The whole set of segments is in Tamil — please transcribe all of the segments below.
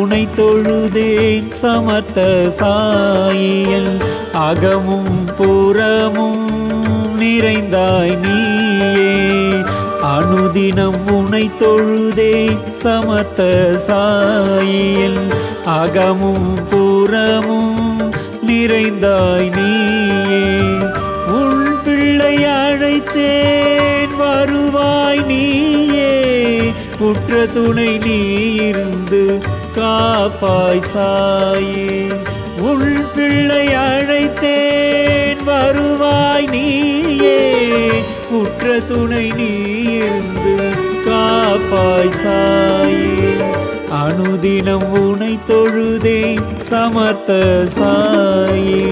உனை தொழுதேன் சமத்த சாயியல். அகமும் புறமும் நிறைந்தாய் நீயே. அனுதினம் உனை தொழுதேன் சமத்த சாயியல். அகமும் புறமும் நிறைந்தாய் நீயே. உன் பிள்ளை அழைத்தேன் வருவாய் நீயே. குற்ற துணை நீ இருந்து காப்பாய் சாயே உள் பிள்ளை அழைத்தேன் வருவாய் நீயே. உற்ற துணை நீ இருந்து காப்பாய் சாயே அனுதினம் உனை தொழுதேன் சமர்த்த சாயே.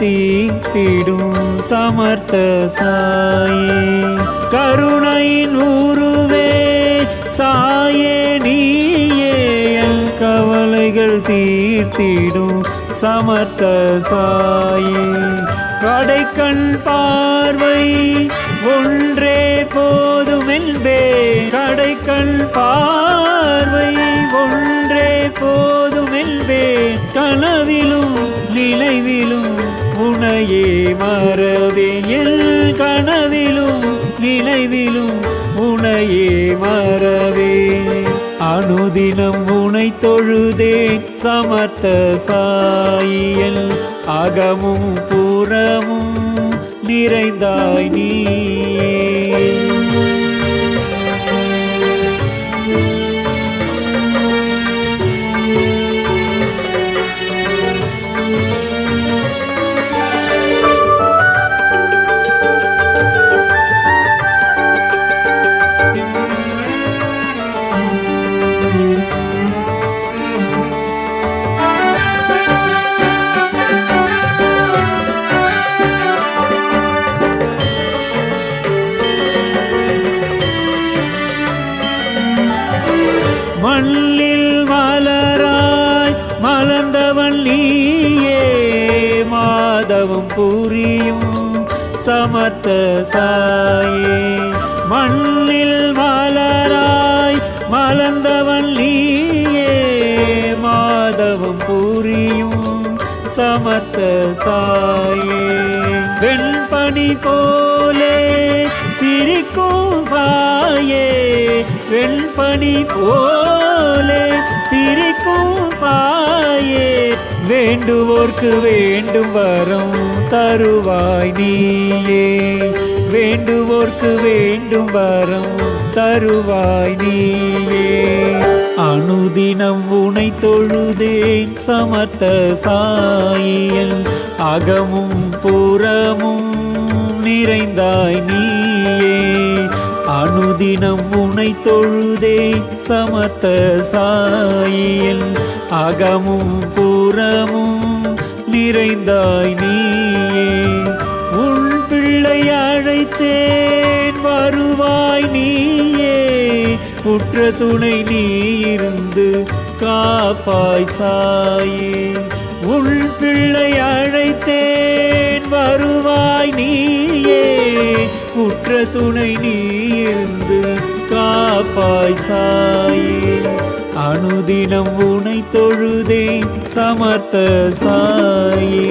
தீர்த்திடும் சமர்த்த சாயே. கருணை நூறுவே சாயே நீயே. என் கவலைகள் தீர்த்திடும் சமர்த்த சாயே. கடைக்கண் பார்வை ஒன்றே போதுமென்பே கடைக்கண் பார்வை ஒன்றே போதுமென்பே கனவிலும் நினைவிலும் உனையே மறவேன். என் கனவிலும் நினைவிலும் உனையே மறவே அனுதினம் உனை தொழுதேன். சமத்த சாயியல் அகமும் புறமும் நிறைந்தாய் நீ. மாதவம் புரியும் சமத்த சாயே. மண்ணில் மலராய் மலர்ந்தவன் நீயே. மாதவம் புரியும் சமத்த சாயே. வெண்பனி போலே சிரிக்கும் சாயே. வெண்பனி போலே சிரிக்கும் சாயே வேண்டுவோர்க்கு வேண்டும் வரம் தருவாய் நீயே. வேண்டுவோர்க்கு வேண்டும் வரம் தருவாய் நீயே. அனுதினம் உனை தொழுதேன் சமத்த சாயியல் அகமும் புறமும் நிறைந்தாய் நீயே. அனுதினம் உனை தொழுதேன் சமத்த சாயியல் அகமும் புறமும் நிறைந்தாய் நீயே. உன் பிள்ளை அழைத்தேன் வருவாய் நீயே. உற்ற துணை நீ இருந்து காப்பாய் சாயே. உள் பிள்ளை அழைத்தேன் வருவாய் நீயே. உற்ற துணை நீ இருந்து காப்பாய் சாயே. அனுதினம் உனை தொழுதேன் சமர்த்த சாயே.